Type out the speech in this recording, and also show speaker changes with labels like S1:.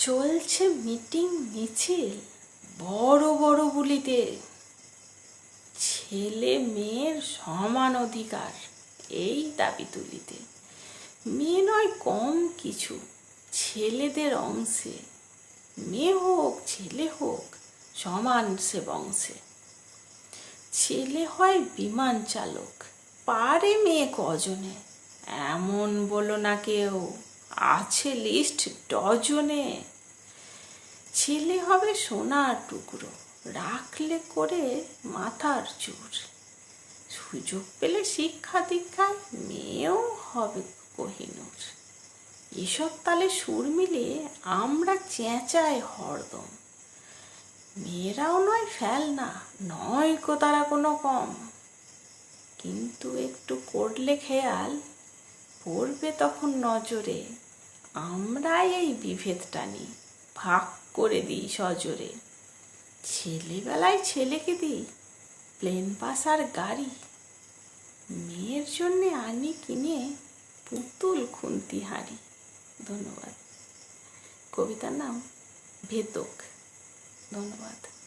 S1: চলছে মিটিং মিছিল। বড় বড় বুলিতে ছেলে মেয়ের সমান অধিকার, এই দাবি তুলিতে। মেয়ে নয়, কম কিছু। ছেলেদের অংশে, মেয়ে হোক, ছেলে হোক, সমান সে বংশে। ছেলে হয় বিমান চালক, পারে মেয়ে কজনে, এমন বলো না কেউ। আছে লিস্ট ডজনে। ছেলে হবে সোনার টুকরো, রাখলে করে মাথার চুর সুযোগ পেলে শিক্ষা দীক্ষায় মেয়েও হবে কোহিনুর এসব তালে সুর মিলে আমরা চেঁচাই হরদম। মেয়েরাও নয় ফেল না নয় কো তারা কোনো কম। কিন্তু একটু করলে খেয়াল পড়বে তখন নজরে। আমরাই এই বিভেদ টানি ভাগ করে দিই সজরে। ছেলেবেলায় ছেলেকে দিই, প্লেন পাস আর গাড়ি। মেয়ের জন্যে আনি কিনে পুতুল খুন্তি হাঁড়ি। ধন্যবাদ। কবিতার নাম, ভেতক। ধন্যবাদ।